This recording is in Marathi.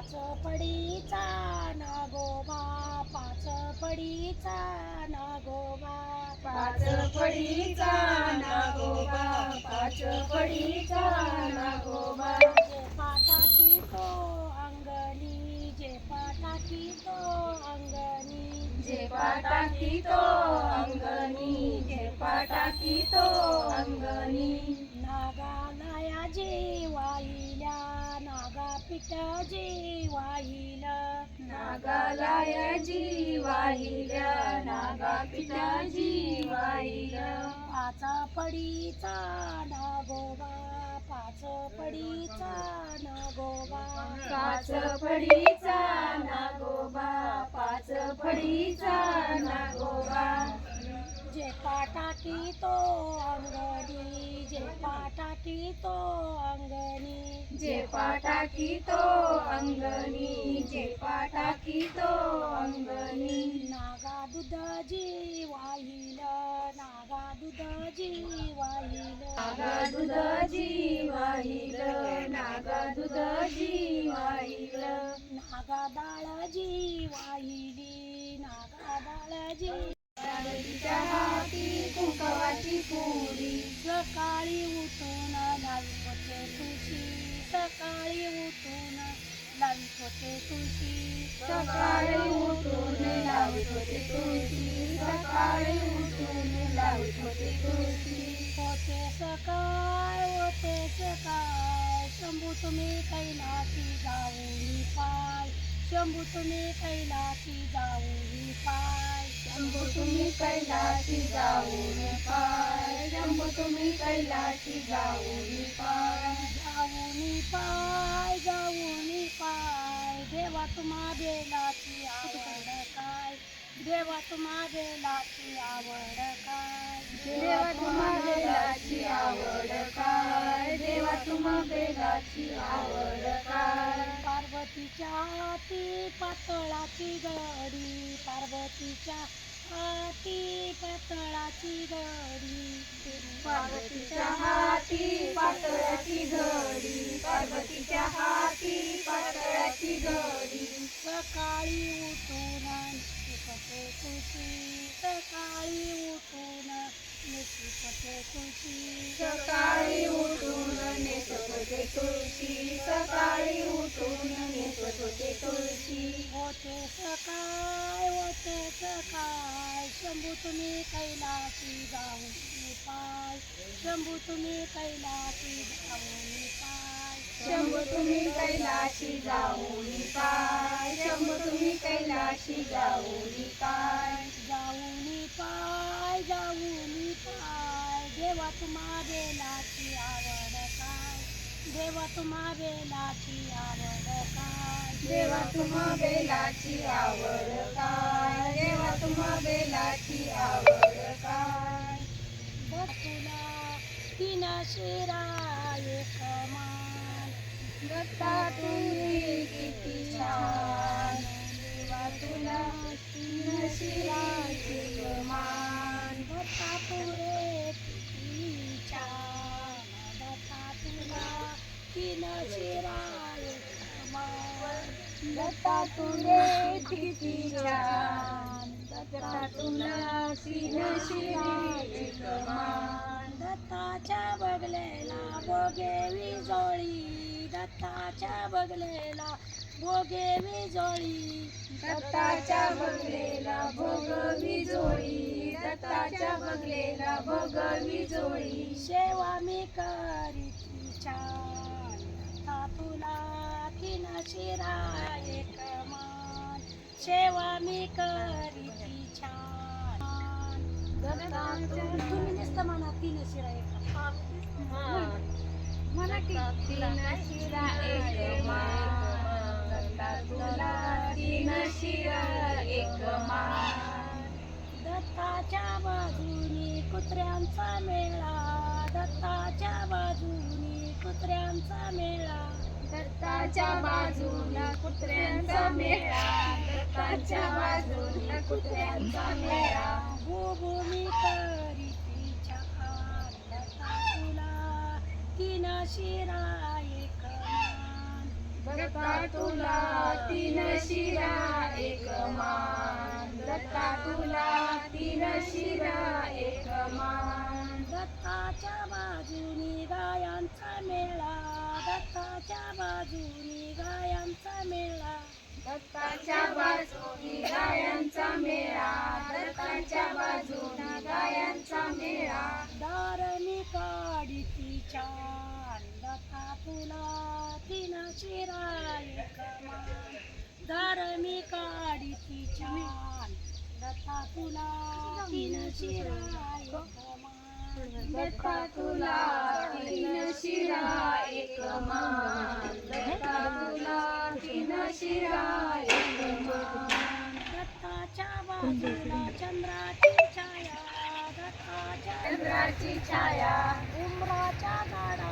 पाच पडीचा नागोबा पाच पडीचा नागोबा. पाच पडीचा नागोबा पाच पडीचा नागोबा. जे पाटाकी तो अंगणी जे पाटाकी तो अंगणी. जे पाटाकी तो अंगणी जे पाटाकी तो अंगणी. नागालया जी वाहिल्या पिठ जी वाहिलं नागालयाजी वाहिल्या नागा पिठाजी वाहिल्या पाच पडीचा नागोबा पाच पडीचा नागोबा. पाच फडीचा नागोबा पाच फडीचा नागोबा. जे पाटाकी तो अंगणी जे पाटाकी तो अंगणी. जे पाटाकी तो अंगणी जे पाटाकी तो अंगणी. नागा दुधाजी वाहिलं नागा दुधाजी वाहिलं. नागा दुधाजी वाहिल नागा दुधाजी वाहिल. नागा डाळजी वाहिली नागा तिच्या हाती कुंकवाची पुरी सकाळी उठून लावीत होते तुळशी सकाळी उठून लावीत होते तुळशी सकाळी उठून लावत होते तुळशी सकाळी उठून लावत होते तुळशी. होते सकाळ होते सकाळ शंभू तुम्ही कैलासी जाऊनी पाय शंभू तुम्ही कैलासी जाऊनी पाय. शंभू तुम्ही कैलाशी जाऊन पाय. शंभू तुम्ही कैलाशी जाऊन पार जाऊन पाय जाऊनी पाय. देवा तुम्हा बेलाची आवड काय? देवा तुम्हा बेलाची आवड काय? देवा तुम्हा बेलाची आवड काय? देवा तुम्हा बेलाची आवड काय? पार्वतीच्या ती पातळाची गडी पार्वतीच्या हाती पातळाची गडी पार्वतीच्या हाती पातळाची घडी. पार्वतीच्या हाती पातळाची घडी. सकाळी उठून निशिपते तुळशी सकाळी उठून निशिपते तुळशी सकाळी उठून होते तुळशी सकाळी उठून होते तुळशी होते सकाळ तुम्ही कैलासी जाऊन पाय शंभू तुम्ही कैलासी जाऊन पाय शंभू तुम्ही कैलाशी जाऊन पाय शंभू तुम्ही कैलाशी जाऊन पाय जाऊन पाय जाऊन पाय देवा तुम्हा बेलाची आवड काय? देवा तुम्हा बेलाची आवड काय? देवा तुम्हा बेलाची आवड काय? देवा तुम्हा बेलाची आवड काय? बघ तीन शिरा एक मान दत्ता तुम्ही किती छान. देवा तुला तीन शिराची मान दत्ता पुरे किती छान दत्ता तुला तीन शिरा एक मान दत्ता तुले किती दत्ता तुला तीन शिराची दत्ताच्या बगलेला बोगे विजोळी दत्ताच्या बगलेला बोगे विजोळी. दत्ताच्या बगलेला भोगवी जोळी दत्ताच्या बगलेला भोगवी जोळी सेवा मी करीती छान. तुला तीन शिरा एक मान सेवा मी करीती छान. तुम्ही नुसतं म्हणा तीन शिरा एक. म्हणा तीन शिरा एक दत्ता तुला तीन शिरा एक मान दत्ताच्या बाजूनी कुत्र्यांचा मेळा दत्ताच्या बाजूनी कुत्र्यांचा मेळा दत्ताच्या बाजूला कुत्र्यांचा मेळा दत्ताच्या बाजूला कुत्र्यांचा मेळा. भूभूमी करीती छान दत्ता तुला तीन शिरा एक मान दत्ता तुला तीन शिरा एक मान दत्ता तुला तीन शिरा एक मान दत्ताच्या बाजूनी गायांचा मेळा. दत्ताच्या बाजूनी गायांचा मेळा. दत्ताच्या बाजूनी गायांचा मेळा. दत्ताच्या बाजूनी गायांचा मेळा. दारणी काढी छान दत्ता तुला तीन शिरा एक मान दारणी काढी छान दत्ता तुला तीन शिरा दत्ता तुला तीन शिरा एक मान. दत्ता तुला तीन शिरा एक मान. दत्ताच्या बाजूला चंद्राची छाया दत्ताच्या चंद्राची छाया. उमराच्या झाडाला